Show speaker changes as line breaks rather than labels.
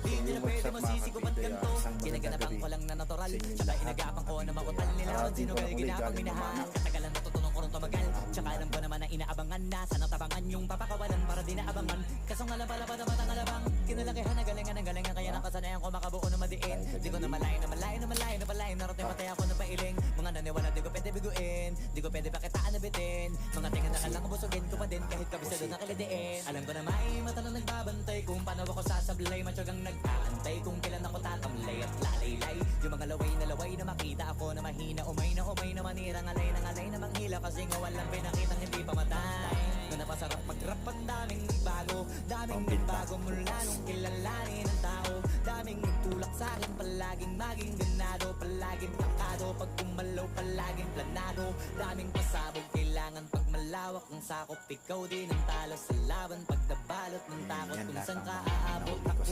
Di nila pwede masisi ko ba't ganito
ah,
Ginaganapan ko lang na natural Tsaka inagapan ko na makutal nila.
Ah,
At sino kayo ginapang
naman.
Katagalan natutunong ko rin tumagal. Tsaka alam ko naman na inaabangan na. Sanang tabangan yung papakawalan para di naabangan. Kaso nga lang pala pa dapat ang alabang. Kinalakihan na galingan ng galingan. Kaya nakasanayan ko makabuo na madiin. Di ko na malayo na malayo na malayo na malayo Narating patay ako na pailing. Mga naniwala di ko pwede biguin. Di ko pwede pakitaan na bitin. Mga tinga na kalang busugin ko pa din. Kahit kabisado na kalidiin. Alam ko na may mata na nagbabantay Kung paano ako sasablay. Matyagang nag-aantay Kung kailan ako tatamlay at lalaylay. Yung mga laway na laway na makita ako na mahina. Umay na umay na manira Ngalay na ngalay na manghila. Kasi nga walang pinakitang hindi pamatay Na napasarap mag-rap ang daming bago. Daming bago mula nung kilalanin ng tao. Daming nagtulak sa akin Palaging maging ganado. Palaging takado Pag kumalaw palaging planado. Daming pasabog Kailangan pag malawak ang sakop Ikaw din ang talo sa Pag nabalot ng takot Kung saan ka aabot. Ako